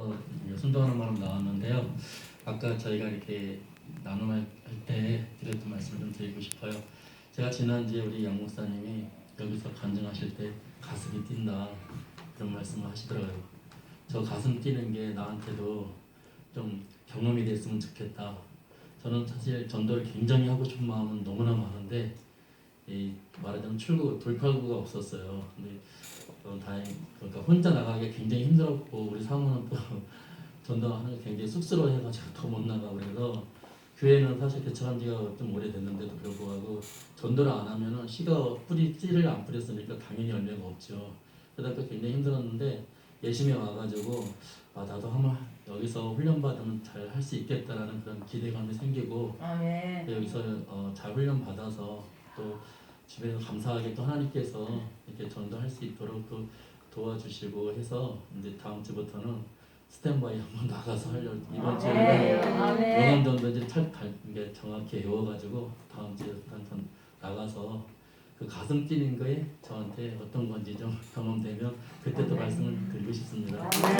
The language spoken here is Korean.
어, 순종하는 마음 나왔는데요. 아까 저희가 이렇게 나눔할 때 드렸던 말씀을 좀 드리고 싶어요. 제가 지난주에 우리 양 목사님이 여기서 간증하실 때 가슴이 뛴다 그런 말씀을 하시더라고요. 저 가슴 뛰는 게 나한테도 좀 경험이 됐으면 좋겠다. 저는 사실 전도를 굉장히 하고 싶은 마음은 너무나 많은데 이 말하자면 출구 돌파구가 없었어요. 근데 어, 다행 그러니까 혼자 나가기 굉장히 힘들었고 우리 사모는 또 전도하는 게 굉장히 쑥스러워해가지고 더못 나가 그래서 교회는 사실 개척한 지가 좀 오래됐는데도 불구하고 전도를 안 하면은 씨가 뿌리 씨를 안 뿌렸으니까 당연히 열매가 없죠. 그러다 굉장히 힘들었는데 예심에 와가지고 아 나도 한번 여기서 훈련 받으면 잘 할 수 있겠다라는 그런 기대감이 생기고 아멘. 여기서 어, 잘 훈련 받아서 또 주변에서 감사하게 또 하나님께서 이렇게 전도할 수 있도록 또 도와주시고 해서 이제 다음 주부터는 스탠바이 한번 나가서 하려 이번 아멘. 주에는 아멘. 영암 전도 이제 잘 달- 이게 정확히 외워가지고 다음 주에 한번 나가서 그 가슴 뛰는 거에 저한테 어떤 건지 좀 경험되면 그때 또 아멘. 말씀을 드리고 싶습니다. 아멘.